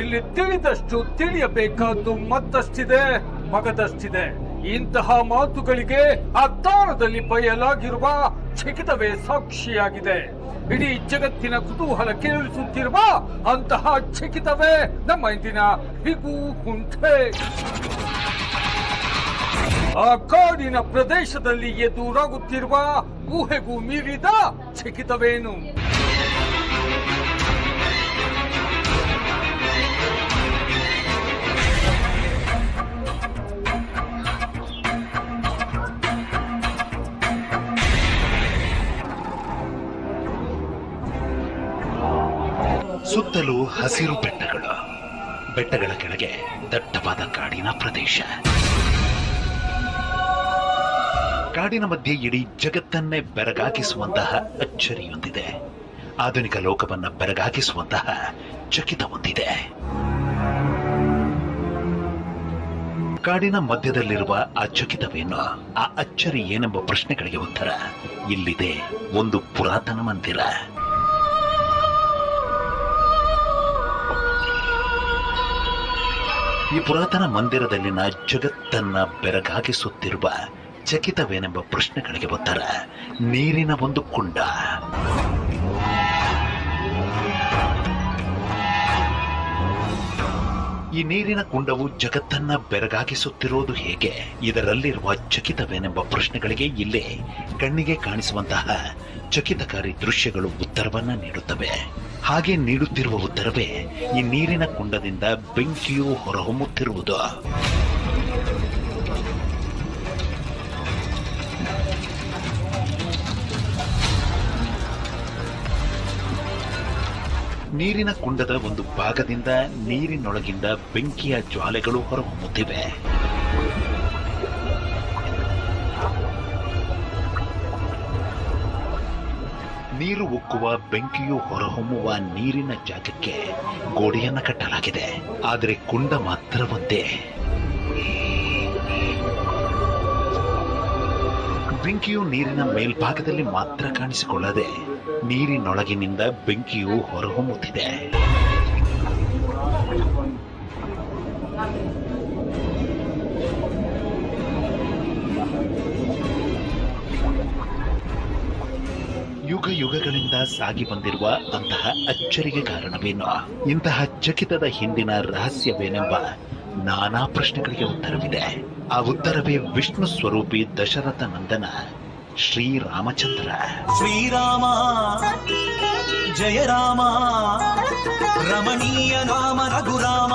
ಇಲ್ಲಿ ತಿಳಿದಷ್ಟು ತಿಳಿಯಬೇಕಾದ್ದು ಮತ್ತಷ್ಟಿದೆ, ಮಗದಷ್ಟಿದೆ. ಇಂತಹ ಮಾತುಗಳಿಗೆ ಅತ್ತಾರದಲ್ಲಿ ಬಯಲಾಗಿರುವ ಚಿಕಿತವೇ ಸಾಕ್ಷಿಯಾಗಿದೆ. ಇಡೀ ಜಗತ್ತಿನ ಕುತೂಹಲ ಕೇಳಿಸುತ್ತಿರುವ ಅಂತಹ ಚಿಕಿತವೇ ನಮ್ಮ ಇಂದಿನ ಹಿಗು ಕುಂಠೆ. ಆ ಕಾಡಿನ ಪ್ರದೇಶದಲ್ಲಿ ಎದುರಾಗುತ್ತಿರುವ ಊಹೆಗೂ ಮೀರಿದ ಚಕಿತವೇನು ಸುತ್ತಲೂ ಹಸಿರು ಬೆಟ್ಟಗಳು. ಬೆಟ್ಟಗಳ ಕೆಳಗೆ ದಟ್ಟವಾದ ಕಾಡಿನ ಪ್ರದೇಶ. ಕಾಡಿನ ಮಧ್ಯೆ ಇಡೀ ಜಗತ್ತನ್ನೇ ಬೆರಗಾಗಿಸುವಂತಹ ಅಚ್ಚರಿಯೊಂದಿದೆ. ಆಧುನಿಕ ಲೋಕವನ್ನ ಬೆರಗಾಗಿಸುವಂತಹ ಚಕಿತ ಹೊಂದಿದೆ. ಕಾಡಿನ ಮಧ್ಯದಲ್ಲಿರುವ ಆ ಚಕಿತವೇನು? ಆ ಅಚ್ಚರಿ ಏನೆಂಬ ಪ್ರಶ್ನೆಗಳಿಗೆ ಉತ್ತರ. ಇಲ್ಲಿದೆ ಒಂದು ಪುರಾತನ ಮಂದಿರ. ಈ ಪುರಾತನ ಮಂದಿರದಲ್ಲಿನ ಜಗತ್ತನ್ನ ಬೆರಗಾಗಿಸುತ್ತಿರುವ ಚಕಿತವೇನೆಂಬ ಪ್ರಶ್ನೆಗಳಿಗೆ ಉತ್ತರ. ನೀರಿನ ಒಂದು ಕುಂಡ. ಈ ನೀರಿನ ಕುಂಡವು ಜಗತ್ತನ್ನ ಬೆರಗಾಗಿಸುತ್ತಿರುವುದು ಹೇಗೆ? ಇದರಲ್ಲಿರುವ ಚಕಿತವೇನೆಂಬ ಪ್ರಶ್ನೆಗಳಿಗೆ ಇಲ್ಲೇ ಕಣ್ಣಿಗೆ ಕಾಣಿಸುವಂತಹ ಚಕಿತಕಾರಿ ದೃಶ್ಯಗಳು ಉತ್ತರವನ್ನ ನೀಡುತ್ತವೆ. ಹಾಗೆ ನೀಡುತ್ತಿರುವ ಉತ್ತರವೇ ಈ ನೀರಿನ ಕುಂಡದಿಂದ ಬೆಂಕಿಯು ಹೊರಹೊಮ್ಮುತ್ತಿರುವುದು. ನೀರಿನ ಕುಂಡದ ಒಂದು ಭಾಗದಿಂದ ನೀರಿನೊಳಗಿಂದ ಬೆಂಕಿಯ ಜ್ವಾಲೆಗಳು ಹೊರಹೊಮ್ಮುತ್ತಿವೆ. ನೀರು ಉಕ್ಕುವ ಬೆಂಕಿಯು ಹೊರಹೊಮ್ಮುವ ನೀರಿನ ಜಾಗಕ್ಕೆ ಗೋಡೆಯನ್ನು ಕಟ್ಟಲಾಗಿದೆ. ಆದರೆ ಕುಂಡ ಮಾತ್ರ ಒಂದೇ ಬೆಂಕಿಯು ನೀರಿನ ಮೇಲ್ಭಾಗದಲ್ಲಿ ಮಾತ್ರ ಕಾಣಿಸಿಕೊಳ್ಳದೆ ನೀರಿನೊಳಗಿನಿಂದ ಬೆಂಕಿಯು ಹೊರಹೊಮ್ಮುತ್ತಿದೆ. ಯುಗ ಯುಗಗಳಿಂದ ಸಾಗಿ ಬಂದಿರುವ ಅಂತಹ ಅಚ್ಚರಿಗೆ ಕಾರಣವೇನು? ಇಂತಹ ಚಕಿತದ ಹಿಂದಿನ ರಹಸ್ಯವೇನೆಂಬ ನಾನಾ ಪ್ರಶ್ನೆಗಳಿಗೆ ಉತ್ತರವಿದೆ. ಆ ಉತ್ತರವೇ ವಿಷ್ಣು ಸ್ವರೂಪಿ ದಶರಥ ನಂದನ ಶ್ರೀರಾಮಚಂದ್ರ. ಶ್ರೀರಾಮ ಜಯ ರಾಮ ರಮಣೀಯ ರಾಮ ರಘುರಾಮ.